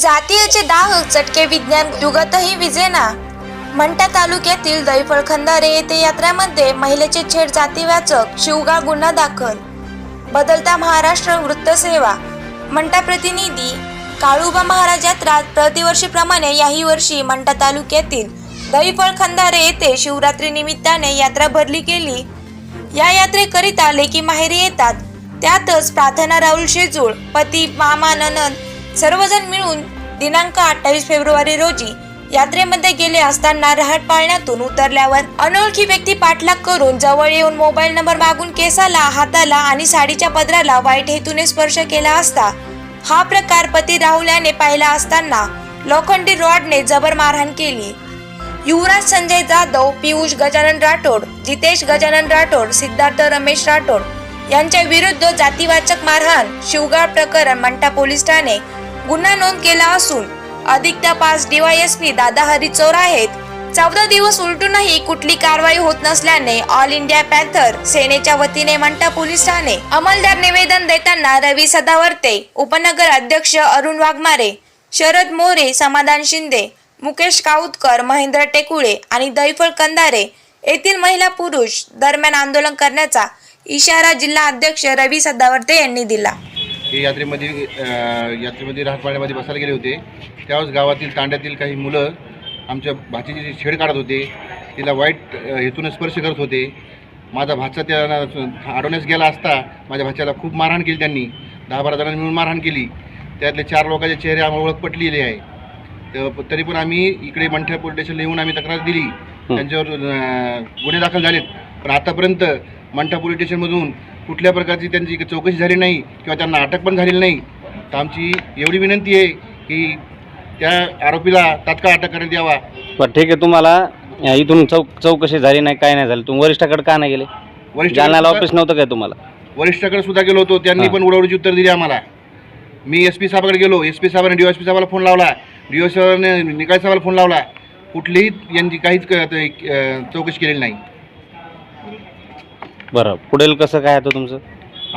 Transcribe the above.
जातीयचे दाह चटके विज्ञान युगातही विजेना. मंठा तालुक्यातील दैफळ खंदारे येथे यात्रेमध्ये महिलेचे छेड जातीवाचक शिवगा गुन्हा दाखल. बदलता महाराष्ट्र वृत्तसेवा. मंठा प्रतिनिधी काळुबा महाराज यात्रा प्रतिवर्षीप्रमाणे याही वर्षी मंठा तालुक्यातील दहीफळ खंदारे येथे शिवरात्री निमित्ताने यात्रा भरली गेली. या यात्रेकरिता लेकी माहेरी येतात. त्यातच प्रार्थना राहुल शेजूळ पती मामा ननंद सर्वजण मिळून दिनांक अठ्ठावीस फेब्रुवारी रोजी यात्रेमध्ये गेले असताना रहाट पाळण्यातून उतरल्यावर अनोळखी व्यक्ती पाठलाग करून जवळ येऊन मोबाईल नंबर मागून केसाला हाताला आणि साडीच्या पदराला वाईट हेतूने स्पर्श केला असता हा प्रकार पती राहुल याने पाहिला असताना लोखंडी रॉडने जबर मारहाण केली. युवराज संजय जाधव पियुष गजानन राठोड जितेश गजानन राठोड सिद्धार्थ रमेश राठोड यांच्या विरुद्ध जातीवाचक मारहाण शिवगाळ प्रकरण मंटा पोलीस ठाणे. गुन्हा नोंद केला असून अधिक तपास डीवायएसपी दादा हरी चोर आहेत. चौदा दिवस उलटूनही कुठली कारवाई होत नसल्याने ऑल इंडिया पॅन्थर सेनेच्या वतीने मंटा पोलीस ठाणे. अंमलदार निवेदन देताना रवी सदावर्ते उपनगर अध्यक्ष अरुण वाघमारे शरद मोरे समाधान शिंदे मुकेश काऊतकर महेंद्र टेकुळे आणि दैफळ कंदारे येथील महिला पुरुष दरम्यान आंदोलन करण्याचा इशारा जिल्हा अध्यक्ष रवी सदावर्ते यांनी दिला. हे यात्रेमध्ये अ, यात्रेमध्ये राहतपाड्यामध्ये बसायला गेले होते. त्यावेळेस गावातील तांड्यातील काही मुलं आमच्या भाचीची छेड काढत होते तिला वाईट अ, हेतून स्पर्श करत होते. माझा भाचा त्यांना अडवण्यास गेला असता माझ्या भाच्याला खूप मारहाण केली त्यांनी. दहा बारा जणांनी मिळून मारहाण केली. त्यातले चार लोकांचे चेहरे आम्हाला ओळख पटलेले आहे. तर तरी पण आम्ही इकडे मंठ्या पोलीस स्टेशनला येऊन आम्ही तक्रार दिली. त्यांच्यावर अ, गुन्हे दाखल झालेत. पण आतापर्यंत मंठा पोलीस स्टेशनमधून कुठल्या प्रकारची त्यांची चौकशी झाली नाही किंवा त्यांना अटक पण झालेली नाही तर आमची एवढी विनंती आहे की त्या आरोपीला तात्काळ अटक करण्यात यावा. बरं ठीक आहे. तुम्हाला इथून चौक चौकशी झाली नाही काय नाही झालं. तुम्ही वरिष्ठाकडे का नाही गेले? जालन्याला ऑफिस वरिष्ठ नव्हतं काय तुम्हाला? वरिष्ठाकडे सुद्धा गेलो होतो. त्यांनी. पण उडवडीची उत्तर दिली आम्हाला. मी एस पी साहेबाकडे गेलो. एस पी साहेबांनी डी एस पी साहेबाला फोन लावला. डी एस साहेबांनी निकाल साहेबाला फोन लावला. कुठलीही यांची काहीच चौकशी केलेली नाही. बरं. पुढेल कसं काय आता तुमचं?